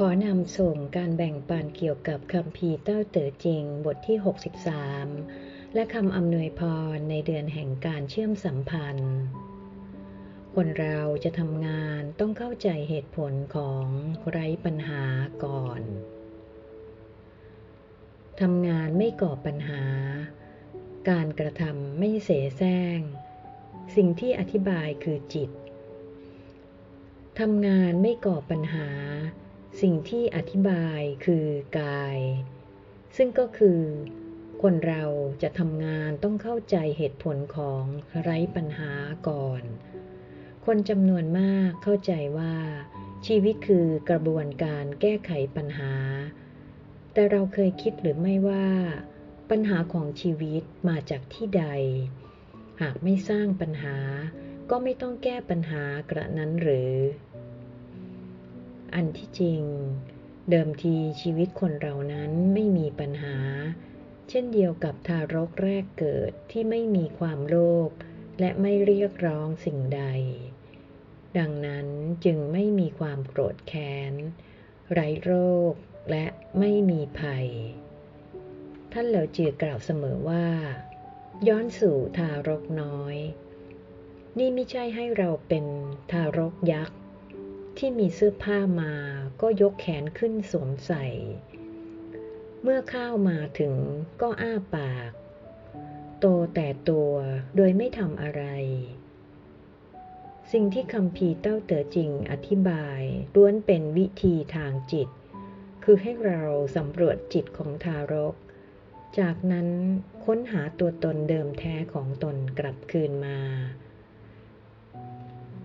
ขอนำส่งการแบ่งปันเกี่ยวกับคำพีเต้าเต๋อจริงบทที่ 63 และคำอำนวยพรในเดือนแห่งการเชื่อมสัมพันธ์ คนเราจะทำงานต้องเข้าใจเหตุผลของไร้ปัญหาก่อน ทำงานไม่ก่อปัญหา การกระทำไม่เสแสร้ง สิ่งที่อธิบายคือจิต ทำงานไม่ก่อปัญหา สิ่งที่อธิบายคือกาย ซึ่งก็คือ คนเราจะทำงานต้องเข้าใจเหตุผลของไร้ปัญหาก่อน คนจำนวนมากเข้าใจว่า ชีวิตคือกระบวนการแก้ไขปัญหา แต่เราเคยคิดหรือไม่ว่า ปัญหาของชีวิตมาจากที่ใด หากไม่สร้างปัญหาก็ไม่ต้องแก้ปัญหากระนั้นหรือ อันที่จริง เดิมทีชีวิตคนเรานั้นไม่มีปัญหา เช่นเดียวกับทารกแรกเกิดที่ไม่มีความโลภและไม่เรียกร้องสิ่งใด ดังนั้นจึงไม่มีความโกรธแค้น ไร้โรคและไม่มีภัย ท่านเหลอจือกล่าวเสมอว่า ย้อนสู่ทารกน้อย นี่ไม่ใช่ให้เราเป็นทารกยักษ์ ที่มีเสื้อผ้ามาก็ยกแขนขึ้นสวมใส่ เมื่อข้าวมาถึงก็อ้าปาก โตแต่ตัวโดยไม่ทำอะไร สิ่งที่คำพีเต้าเต๋อจริงอธิบายล้วนเป็นวิธีทางจิต คือให้เราสำรวจจิตของทารก จากนั้นค้นหาตัวตนเดิมแท้ของตนกลับคืนมา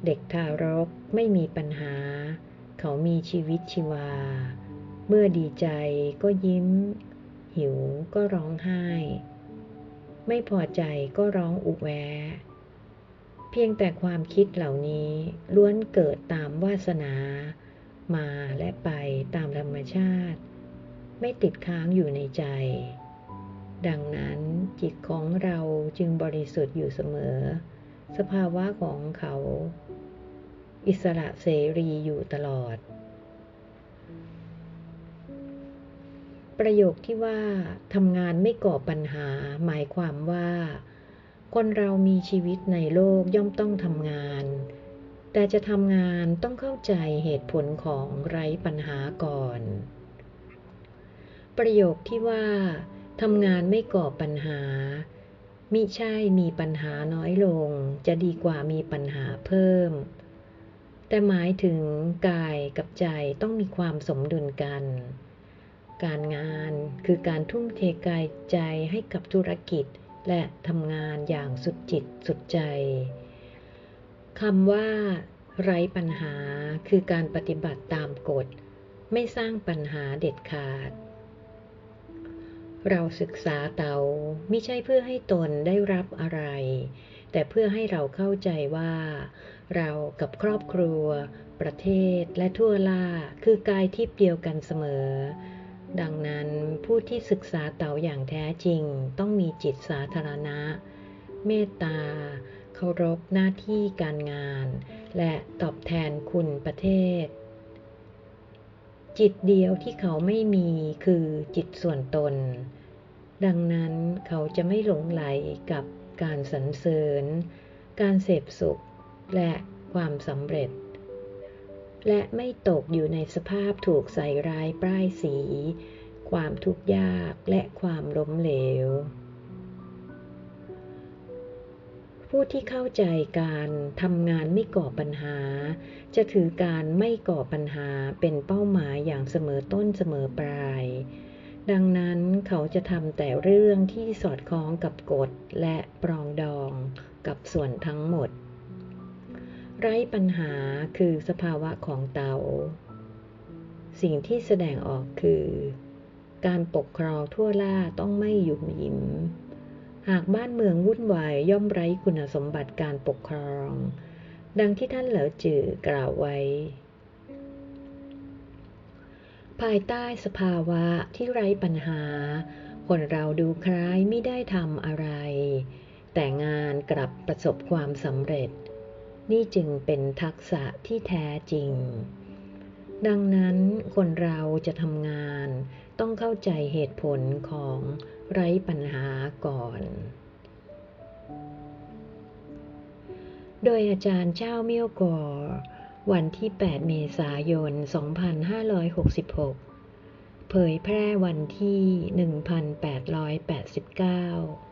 เด็กทารกไม่มีปัญหา เขามีชีวิตชีวา เมื่อดีใจก็ยิ้ม หิวก็ร้องไห้ ไม่พอใจก็ร้องอุแว เพียงแต่ความคิดเหล่านี้ล้วนเกิดตามวาสนา มาและไปตามธรรมชาติ ไม่ติดค้างอยู่ในใจ ดังนั้นจิตของเราจึงบริสุทธิ์อยู่เสมอ สภาวะของเขา อิสระเสรีอยู่ตลอด ประโยคที่ว่าทำงานไม่ก่อปัญหา หมายความว่า คนเรามีชีวิตในโลกย่อมต้องทำงาน แต่จะทำงานต้องเข้าใจเหตุผลของไร้ปัญหาก่อน ประโยคที่ว่าทำงานไม่ก่อปัญหา มิใช่มีปัญหาน้อยลง จะดีกว่ามีปัญหาเพิ่ม แต่หมายถึงกายกับใจต้องมีความสมดุลกัน การงานคือการทุ่มเทกายใจให้กับธุรกิจและทำงานอย่างสุดจิตสุดใจคำว่า ไร้ปัญหาคือการปฏิบัติตามกฎ ไม่สร้างปัญหาเด็ดขาด เราศึกษาเตาไม่ใช่เพื่อให้ตนได้รับอะไร แต่เพื่อให้เราเข้าใจว่า เรากับครอบครัว ประเทศและทั่วล่าคือกายทิพย์เดียวกันเสมอ ดังนั้นผู้ที่ศึกษาเตาอย่างแท้จริง ต้องมีจิตสาธารณะ เมตตาเคารพหน้าที่การงาน และตอบแทนคุณประเทศ จิตเดียวที่เขาไม่มีคือจิตส่วนตน ดังนั้นเขาจะไม่หลงไหลกับการสรรเสริญ การเสพสุข และความสำเร็จ และไม่ตกอยู่ในสภาพถูกใส่ร้ายป้ายสี ความทุกข์ยากและความล้มเหลว ผู้ที่เข้าใจการทำงานไม่ก่อปัญหา จะถือการไม่ก่อปัญหาเป็นเป้าหมายอย่างเสมอต้นเสมอปลาย ดังนั้นเขาจะทำแต่เรื่องที่สอดคล้องกับกฎและปรองดองกับส่วนทั้งหมด ไร้ปัญหาคือสภาวะของเตา สิ่งที่แสดงออกคือ การปกครองทั่วล่าต้องไม่หยุมหยิม หากบ้านเมืองวุ่นวายย่อมไร้คุณสมบัติการปกครอง ดังที่ท่านเหลอจือกล่าวไว้ ภายใต้สภาวะที่ไร้ปัญหา คนเราดูคล้ายไม่ได้ทำอะไร แต่งานกลับประสบความสำเร็จ นี่จึงเป็นทักษะที่แท้จริง ดังนั้นคนเราจะทำงาน ต้องเข้าใจเหตุผลของไร้ปัญหาก่อน โดยอาจารย์เจ้าเมี่ยวกอวันที่ 8 เมษายน 2566 เผยแพร่วันที่ 1889